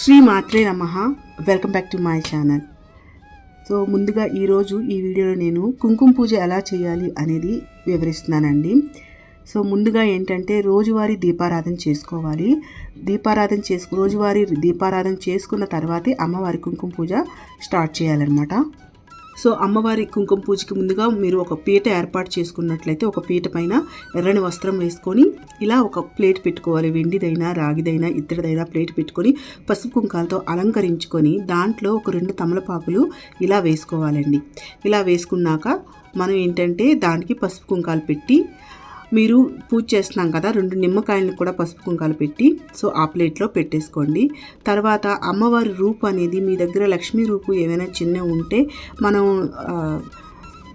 శ్రీ మాత్రే నమ. Welcome back to my channel so ముందుగా ఈరోజు ఈ వీడియోలో నేను కుంకుమ పూజ ఎలా చేయాలి అనేది వివరిస్తున్నానండి. సో ముందుగా ఏంటంటే రోజువారీ దీపారాధన చేసుకోవాలి. దీపారాధన చేసుకు రోజువారీ దీపారాధన చేసుకున్న తర్వాతే అమ్మవారి కుంకుమ పూజ స్టార్ట్ చేయాలన్నమాట. సో అమ్మవారి కుంకుమ పూజకి ముందుగా మీరు ఒక పీట ఏర్పాటు చేసుకున్నట్లయితే ఒక పీట పైన ఎర్రని వస్త్రం వేసుకొని ఇలా ఒక ప్లేట్ పెట్టుకోవాలి. వెండిదైనా రాగిదైనా ఇత్తడిదైనా ప్లేట్ పెట్టుకొని పసుపు కుంకాలతో అలంకరించుకొని దాంట్లో ఒక రెండు తమలపాకులు ఇలా వేసుకోవాలండి. ఇలా వేసుకున్నాక మనం ఏంటంటే దానికి పసుపు కుంకాలు పెట్టి మీరు పూజ చేస్తున్నాం కదా రెండు నిమ్మకాయలను కూడా పసుపు కుంకాలు పెట్టి సో ఆ ప్లేట్లో పెట్టేసుకోండి. తర్వాత అమ్మవారి రూపు అనేది మీ దగ్గర లక్ష్మీ రూపు ఏమైనా చిన్న ఉంటే మనం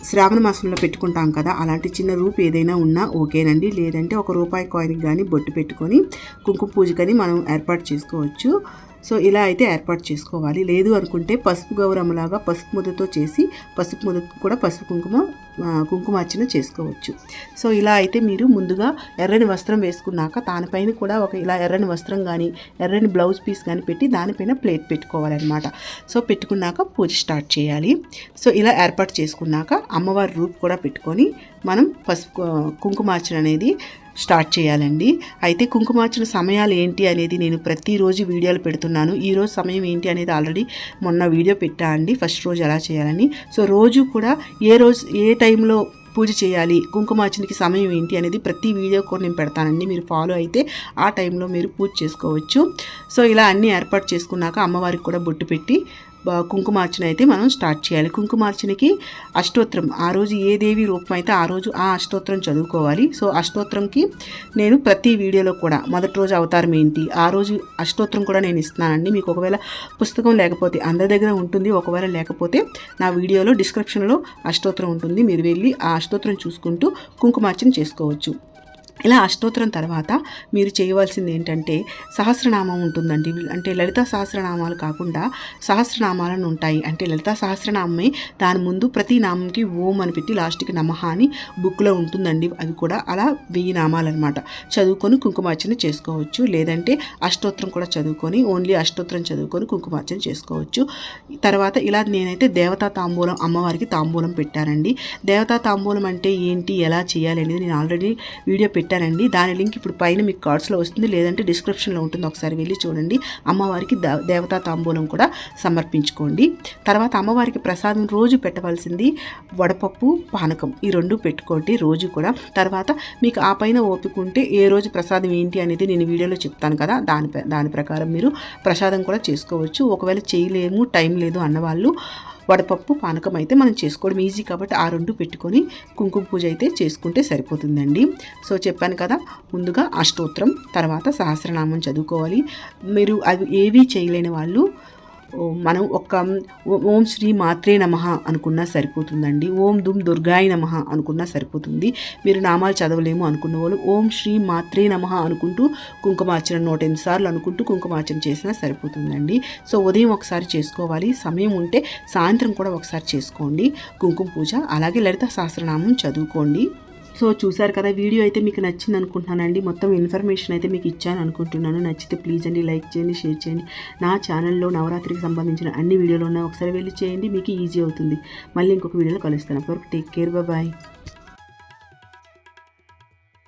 శ్రావణ మాసంలో పెట్టుకుంటాం కదా అలాంటి చిన్న రూపు ఏదైనా ఉన్నా ఓకేనండి. లేదంటే ఒక రూపాయి కాయిన్కి కానీ బొట్టు పెట్టుకొని కుంకుమ పూజకని మనం ఏర్పాటు చేసుకోవచ్చు. సో ఇలా అయితే ఏర్పాటు చేసుకోవాలి. లేదు అనుకుంటే పసుపు గౌరమ్మలాగా పసుపు ముద్దతో చేసి పసుపు ముద్ద కూడా పసుపు కుంకుమ కుంకుమార్చన చేసుకోవచ్చు. సో ఇలా అయితే మీరు ముందుగా ఎర్రని వస్త్రం వేసుకున్నాక దానిపైన కూడా ఒక ఇలా ఎర్రని వస్త్రం కానీ ఎర్రని బ్లౌజ్ పీస్ కానీ పెట్టి దానిపైన ప్లేట్ పెట్టుకోవాలన్నమాట. సో పెట్టుకున్నాక పూజ స్టార్ట్ చేయాలి. సో ఇలా ఏర్పాటు చేసుకున్నాక అమ్మవారి రూప్ కూడా పెట్టుకొని మనం పసుపు కుంకుమార్చన అనేది స్టార్ట్ చేయాలండి. అయితే కుంకుమార్చన సమయాలు ఏంటి అనేది నేను ప్రతిరోజు వీడియోలు పెడుతున్నాను. ఈ రోజు సమయం ఏంటి అనేది ఆల్రెడీ మొన్న వీడియో పెట్టా అండి. ఫస్ట్ రోజు ఎలా చేయాలని. సో రోజు కూడా ఏ రోజు ఏ టైం టైంలో పూజ చేయాలి కుంకుమార్చనకి సమయం ఏంటి అనేది ప్రతి వీడియో కూడా నేను పెడతానండి. మీరు ఫాలో అయితే ఆ టైంలో మీరు పూజ చేసుకోవచ్చు. సో ఇలా అన్నీ ఏర్పాటు చేసుకున్నాక అమ్మవారికి కూడా బొట్టు పెట్టి కుంకుమార్చన అయితే మనం స్టార్ట్ చేయాలి. కుంకుమార్చనకి అష్టోత్తరం ఆ రోజు ఏ దేవి రూపం అయితే ఆ రోజు ఆ అష్టోత్తరం చదువుకోవాలి. సో అష్టోత్తరంకి నేను ప్రతి వీడియోలో కూడా మొదటి రోజు అవతారం ఏంటి ఆ రోజు అష్టోత్తరం కూడా నేను ఇస్తున్నానండి. మీకు ఒకవేళ పుస్తకం లేకపోతే అందరి దగ్గర ఉంటుంది ఒకవేళ లేకపోతే నా వీడియోలో డిస్క్రిప్షన్లో అష్టోత్తరం ఉంటుంది. మీరు వెళ్ళి ఆ అష్టోత్తరం చూసుకుంటూ కుంకుమార్చన చేసుకోవచ్చు. ఇలా అష్టోత్తరం తర్వాత మీరు చేయవలసింది ఏంటంటే సహస్రనామం ఉంటుందండి. అంటే లలిత సహస్రనామాలు కాకుండా సహస్రనామాలను ఉంటాయి. అంటే లలిత సహస్రనామమే దాని ముందు ప్రతి నామంకి ఓం అని పెట్టి లాస్ట్కి నమహ అని బుక్లో ఉంటుందండి. అవి కూడా అలా వెయ్యి నామాలు అనమాట చదువుకొని కుంకుమార్చన చేసుకోవచ్చు. లేదంటే అష్టోత్తరం కూడా చదువుకొని ఓన్లీ అష్టోత్తరం చదువుకొని కుంకుమార్చన చేసుకోవచ్చు. తర్వాత ఇలా నేనైతే దేవతా తాంబూలం అమ్మవారికి తాంబూలం పెట్టానండి. దేవతా తాంబూలం అంటే ఏంటి ఎలా చేయాలి అనేది నేను ఆల్రెడీ వీడియో పెట్టి పెట్టానండి దాని లింక్ ఇప్పుడు పైన మీకు కార్డ్స్లో వస్తుంది. లేదంటే డిస్క్రిప్షన్లో ఉంటుంది. ఒకసారి వెళ్ళి చూడండి. అమ్మవారికి ద- దేవతా తాంబూలం కూడా సమర్పించుకోండి. తర్వాత అమ్మవారికి ప్రసాదం రోజు పెట్టవలసింది వడపప్పు పానకం ఈ రెండు పెట్టుకోండి రోజు కూడా. తర్వాత మీకు ఆ పైన ఓపిక ఉంటే ఏ రోజు ప్రసాదం ఏంటి అనేది నేను వీడియోలో చెప్తాను కదా. దాని దాని ప్రకారం మీరు ప్రసాదం కూడా చేసుకోవచ్చు. ఒకవేళ చేయలేము టైం లేదు అన్నవాళ్ళు వడపప్పు పానకం అయితే మనం చేసుకోవడం ఈజీ కాబట్టి ఆ రెండు పెట్టుకొని కుంకుమ పూజ అయితే చేసుకుంటే సరిపోతుందండి. సో చెప్పాను కదా ముందుగా అష్టోత్తరం తర్వాత సహస్రనామం చదువుకోవాలి. మీరు అవి ఏవీ చేయలేని వాళ్ళు మనం ఒక ఓం శ్రీ మాత్రే నమ అనుకున్నా సరిపోతుందండి. ఓం దుమ్ దుర్గాయ నమ అనుకున్నా సరిపోతుంది. మీరు నామాలు చదవలేము అనుకున్న వాళ్ళు ఓం శ్రీ మాత్రే నమ అనుకుంటూ కుంకుమార్చన నూట ఎనిమిది సార్లు అనుకుంటూ కుంకుమార్చన చేసినా సరిపోతుందండి. సో ఉదయం ఒకసారి చేసుకోవాలి. సమయం ఉంటే సాయంత్రం కూడా ఒకసారి చేసుకోండి. కుంకుమ పూజ అలాగే లలిత సహస్రనామం చదువుకోండి. సో చూసారు కదా వీడియో అయితే మీకు నచ్చింది అనుకుంటున్నానండి. మొత్తం ఇన్ఫర్మేషన్ అయితే మీకు ఇచ్చాను అనుకుంటున్నాను. నచ్చితే ప్లీజ్ అండి లైక్ చేయండి షేర్ చేయండి. నా ఛానల్లో నవరాత్రికి సంబంధించిన అన్ని వీడియోలు ఉన్నాయి. ఒకసారి వెళ్ళి చేయండి మీకు ఈజీ అవుతుంది. మళ్ళీ ఇంకొక వీడియోలో కలుస్తాను. అప్పటివరకు టేక్ కేర్ బాయ్.